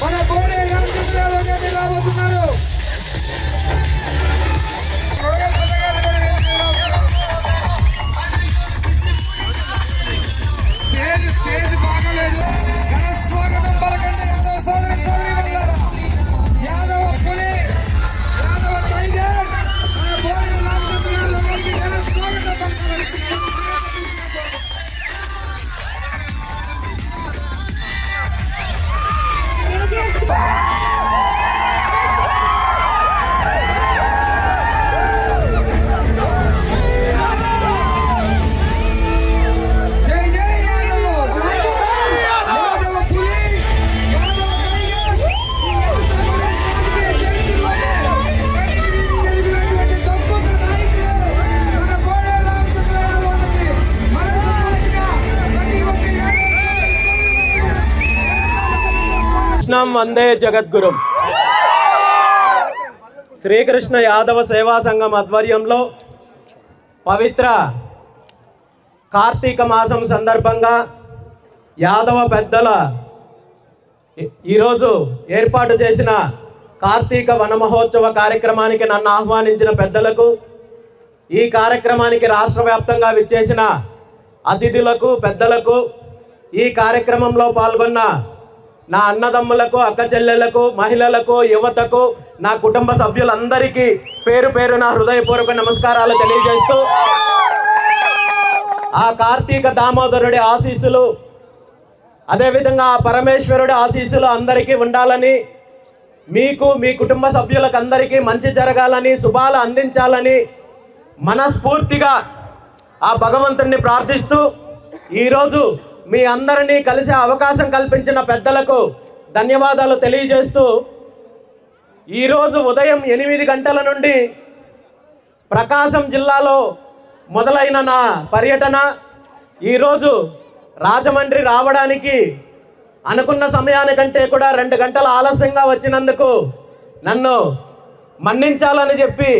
మన బోడే రామచంద్రరావు గారిని రాబోతున్నారు. కృష్ణం వందే జగద్గురుం శ్రీకృష్ణ యాదవ సేవా సంఘం ఆధ్వర్యంలో పవిత్ర కార్తీక మాసం సందర్భంగా యాదవ పెద్దల ఈ- ఈరోజు ఏర్పాటు చేసిన కార్తీక వన మహోత్సవ కార్యక్రమానికి నన్ను ఆహ్వానించిన పెద్దలకు ఈ కార్యక్రమానికి రాష్ట్ర వ్యాప్తంగా విచ్చేసిన అతిథులకు పెద్దలకు ఈ కార్యక్రమంలో పాల్గొన్న నా అన్నదమ్ములకు అక్క చెల్లెలకు మహిళలకు యువతకు నా కుటుంబ సభ్యులందరికీ పేరు పేరు నా హృదయపూర్వక నమస్కారాలు తెలియజేస్తూ ఆ కార్తీక దామోదరుడి ఆశీస్సులు అదేవిధంగా ఆ పరమేశ్వరుడి ఆశీస్సులు అందరికీ ఉండాలని మీకు మీ కుటుంబ సభ్యులకు అందరికీ మంచి జరగాలని శుభాలు అందించాలని మనస్ఫూర్తిగా ఆ భగవంతుణ్ణి ప్రార్థిస్తూ ఈరోజు మీ అందరినీ కలిసే అవకాశం కల్పించిన పెద్దలకు ధన్యవాదాలు తెలియజేస్తూ ఈరోజు ఉదయం ఎనిమిది గంటల నుండి ప్రకాశం జిల్లాలో మొదలైన నా పర్యటన ఈరోజు రాజమండ్రి రావడానికి అనుకున్న సమయానికంటే కూడా రెండు గంటల ఆలస్యంగా వచ్చినందుకు నన్ను మన్నించాలని చెప్పి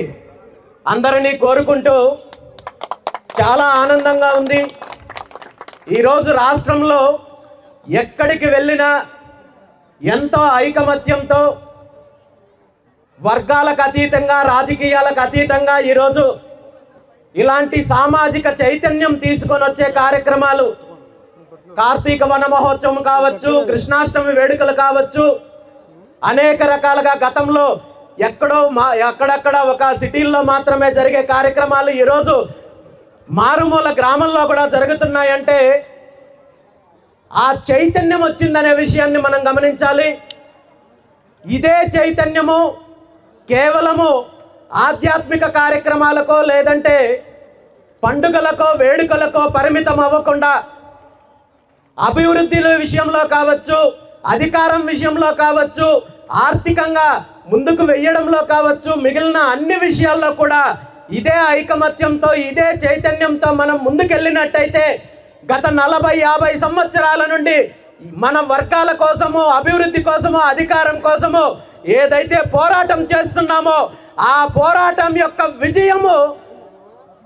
అందరినీ కోరుకుంటూ చాలా ఆనందంగా ఉంది. ఈరోజు రాష్ట్రంలో ఎక్కడికి వెళ్ళినా ఎంతో ఐకమత్యంతో వర్గాలకు అతీతంగా రాజకీయాలకు అతీతంగా ఈరోజు ఇలాంటి సామాజిక చైతన్యం తీసుకొని వచ్చే కార్యక్రమాలు కార్తీక వన మహోత్సవం కావచ్చు కృష్ణాష్టమి వేడుకలు కావచ్చు అనేక రకాలుగా గతంలో ఎక్కడో మా ఎక్కడక్కడ ఒక సిటీల్లో మాత్రమే జరిగే కార్యక్రమాలు ఈరోజు మారుమూల గ్రామంలో కూడా జరుగుతున్నాయంటే ఆ చైతన్యం వచ్చిందనే విషయాన్ని మనం గమనించాలి. ఇదే చైతన్యము కేవలము ఆధ్యాత్మిక కార్యక్రమాలకో లేదంటే పండుగలకో వేడుకలకో పరిమితం అవ్వకుండా అభివృద్ధిలో విషయంలో కావచ్చు అధికారం విషయంలో కావచ్చు ఆర్థికంగా ముందుకు వెయ్యడంలో కావచ్చు మిగిలిన అన్ని విషయాల్లో కూడా ఇదే ఐకమత్యంతో ఇదే చైతన్యంతో మనం ముందుకెళ్ళినట్టయితే గత నలభై యాభై సంవత్సరాల నుండి మన వర్గాల కోసము అభివృద్ధి కోసము అధికారం కోసము ఏదైతే పోరాటం చేస్తున్నామో ఆ పోరాటం యొక్క విజయము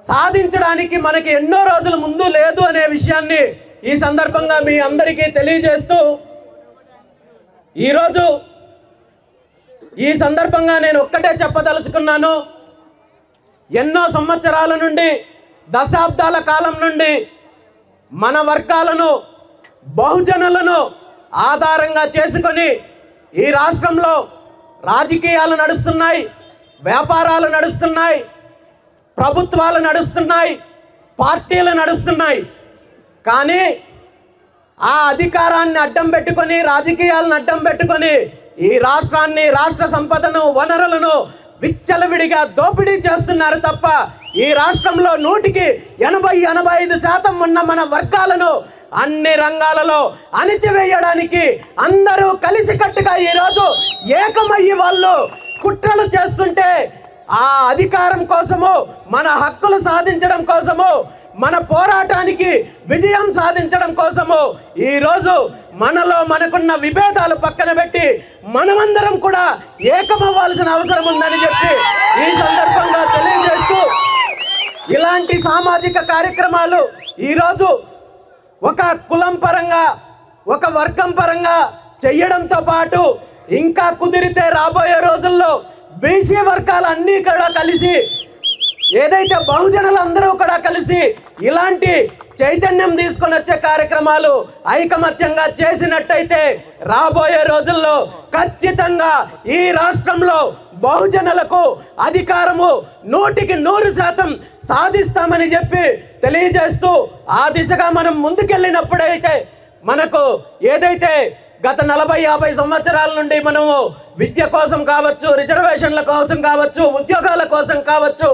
సాధించడానికి మనకి ఎన్నో రోజుల ముందు లేదు అనే విషయాన్ని ఈ సందర్భంగా మీ అందరికీ తెలియజేస్తూ ఈరోజు ఈ సందర్భంగా నేను ఒక్కటే చెప్పదలుచుకున్నాను. ఎన్నో సంవత్సరాల నుండి దశాబ్దాల కాలం నుండి మన వర్గాలను బహుజనులను ఆధారంగా చేసుకొని ఈ రాష్ట్రంలో రాజకీయాలు నడుస్తున్నాయి వ్యాపారాలు నడుస్తున్నాయి ప్రభుత్వాలు నడుస్తున్నాయి పార్టీలు నడుస్తున్నాయి. కానీ ఆ అధికారాన్ని అడ్డం పెట్టుకొని రాజకీయాలను అడ్డం పెట్టుకొని ఈ రాష్ట్రాన్ని రాష్ట్ర సంపదను వనరులను విచ్చలవిడిగా దోపిడీ చేస్తున్నారు తప్ప ఈ రాష్ట్రంలో నూటికి ఎనభై ఎనభై ఐదు శాతం ఉన్న మన వర్గాలను అన్ని రంగాలలో అణిచివేయడానికి అందరూ కలిసికట్టుగా ఈరోజు ఏకమయ్యి వాళ్ళు కుట్రలు చేస్తుంటే ఆ అధికారం కోసము మన హక్కులు సాధించడం కోసము మన పోరాటానికి విజయం సాధించడం కోసము ఈరోజు మనలో మనకున్న విభేదాలు పక్కన పెట్టి మనమందరం కూడా ఏకమవ్వాల్సిన అవసరం ఉందని చెప్పి ఈ సందర్భంగా తెలియజేస్తూ ఇలాంటి సామాజిక కార్యక్రమాలు ఈరోజు ఒక కులం పరంగా ఒక వర్గం పరంగా చెయ్యడంతో పాటు ఇంకా కుదిరితే రాబోయే రోజుల్లో బీసీ వర్గాలు అన్నీ కూడా కలిసి ఏదైతే బహుజనులు అందరూ కూడా కలిసి ఇలాంటి చైతన్యం తీసుకొని వచ్చే కార్యక్రమాలు ఐకమత్యంగా చేసినట్టయితే రాబోయే రోజుల్లో ఖచ్చితంగా ఈ రాష్ట్రంలో బహుజనులకు అధికారము నూటికి నూరు శాతం సాధిస్తామని చెప్పి తెలియజేస్తూ ఆ దిశగా మనం ముందుకెళ్ళినప్పుడైతే మనకు ఏదైతే గత నలభై యాభై సంవత్సరాల నుండి మనము విద్య కోసం కావచ్చు రిజర్వేషన్ల కోసం కావచ్చు ఉద్యోగాల కోసం కావచ్చు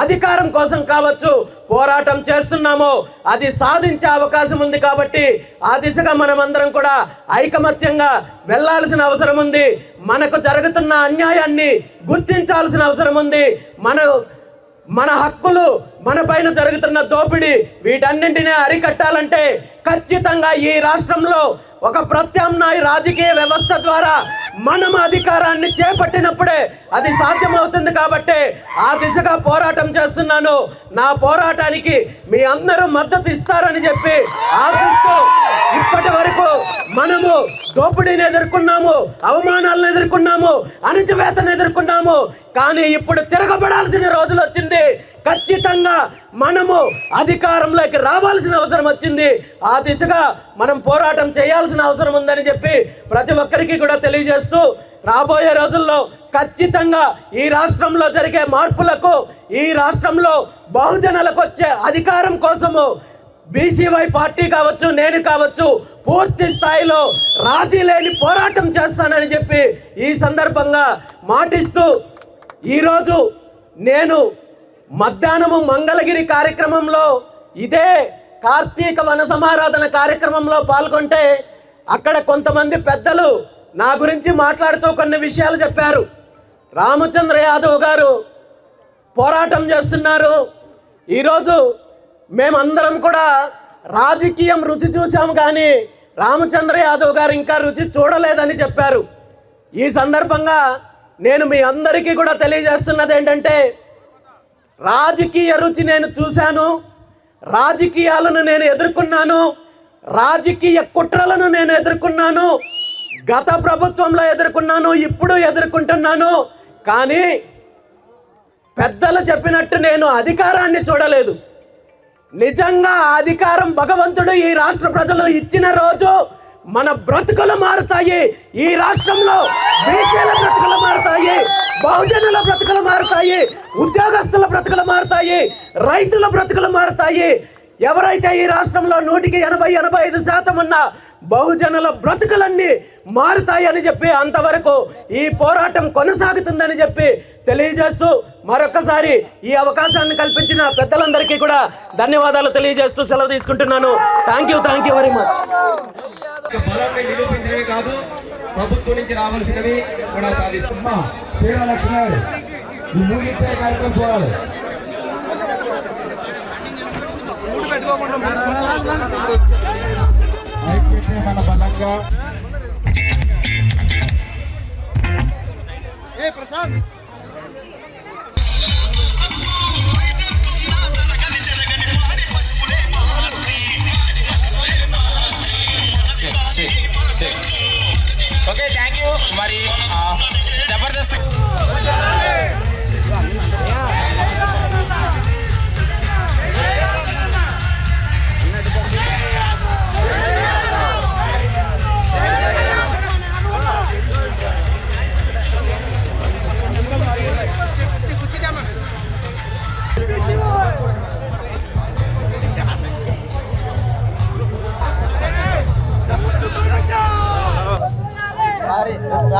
అధికారం కోసం కావచ్చు పోరాటం చేస్తున్నాము. అది సాధించే అవకాశం ఉంది కాబట్టి ఆ దిశగా మనమందరం కూడా ఐకమత్యంగా వెళ్ళాల్సిన అవసరం ఉంది. మనకు జరుగుతున్న అన్యాయాన్ని గుర్తించాల్సిన అవసరం ఉంది. మన మన హక్కులు మన పైన జరుగుతున్న దోపిడీ వీటన్నింటినీ అరికట్టాలంటే ఖచ్చితంగా ఈ రాష్ట్రంలో ఒక ప్రత్యామ్నాయ రాజకీయ వ్యవస్థ ద్వారా మనం అధికారాన్ని చేపట్టినప్పుడే అది సాధ్యమవుతుంది కాబట్టి ఆ దిశగా పోరాటం చేస్తున్నాను. నా పోరాటానికి మీ అందరూ మద్దతు ఇస్తారని చెప్పి ఆశిస్తూ ఇప్పటి వరకు మనము దోపిడీని ఎదుర్కొన్నాము అవమానాలను ఎదుర్కొన్నాము అణిచివేతను ఎదుర్కొన్నాము. కానీ ఇప్పుడు తిరగబడాల్సిన రోజులు వచ్చింది. ఖచ్చితంగా మనము అధికారంలోకి రావాల్సిన అవసరం వచ్చింది. ఆ దిశగా మనం పోరాటం చేయాల్సిన అవసరం ఉందని చెప్పి ప్రతి ఒక్కరికి కూడా తెలియజేస్తూ రాబోయే రోజుల్లో ఖచ్చితంగా ఈ రాష్ట్రంలో జరిగే మార్పులకు ఈ రాష్ట్రంలో బహుజనులకు వచ్చే అధికారం కోసము బీసీవై పార్టీ కావచ్చు నేను కావచ్చు పూర్తి స్థాయిలో రాజీ లేని పోరాటం చేస్తానని చెప్పి ఈ సందర్భంగా మాటిస్తూ ఈరోజు నేను మధ్యాహ్నము మంగళగిరి కార్యక్రమంలో ఇదే కార్తీక వన సమారాధన కార్యక్రమంలో పాల్గొంటే అక్కడ కొంతమంది పెద్దలు నా గురించి మాట్లాడుతూ కొన్ని విషయాలు చెప్పారు. రామచంద్ర యాదవ్ గారు పోరాటం చేస్తున్నారు. ఈరోజు మేమందరం కూడా రాజకీయం రుచి చూసాం కానీ రామచంద్ర యాదవ్ గారు ఇంకా రుచి చూడలేదని చెప్పారు. ఈ సందర్భంగా నేను మీ అందరికీ కూడా తెలియజేస్తున్నది ఏంటంటే రాజకీయ రుచి నేను చూశాను. రాజకీయాలను నేను ఎదుర్కొన్నాను. రాజకీయ కుట్రలను నేను ఎదుర్కొన్నాను. గత ప్రభుత్వంలో ఎదుర్కొన్నాను ఇప్పుడు ఎదుర్కొంటున్నాను. కానీ పెద్దలు చెప్పినట్టు నేను అధికారాన్ని చూడలేదు. నిజంగా అధికారం భగవంతుడు ఈ రాష్ట్ర ప్రజలు ఇచ్చిన రోజు మన బ్రతుకులు మారుతాయి. ఈ రాష్ట్రంలో బీసీల బ్రతుకులు మారుతాయి. బహుజనుల బ్రతుకులు మారుతాయి. ఉద్యోగస్తుల బ్రతుకులు మారుతాయి. రైతుల బ్రతుకులు మారుతాయి. ఎవరైతే ఈ రాష్ట్రంలో నూటికి ఎనభై ఎనభై ఐదు శాతం ఉన్న బహుజనుల బ్రతుకులన్నీ మారుతాయి అని చెప్పి అంతవరకు ఈ పోరాటం కొనసాగుతుందని చెప్పి తెలియజేస్తూ మరొకసారి ఈ అవకాశాన్ని కల్పించిన పెద్దలందరికీ కూడా ధన్యవాదాలు తెలియజేస్తూ సెలవు తీసుకుంటున్నాను. Thank you thank you very much బలాన్ని నిరూపించడమే కాదు ప్రభుత్వం నుంచి రావాల్సినవి కూడా సాధిస్తున్నాం శ్రీరామలక్ష్మి గారు ఈ ముగించే కార్యక్రమం చూడాలి. ఐక్యతే మన బలంగా. ఓకే మరి Jabardasth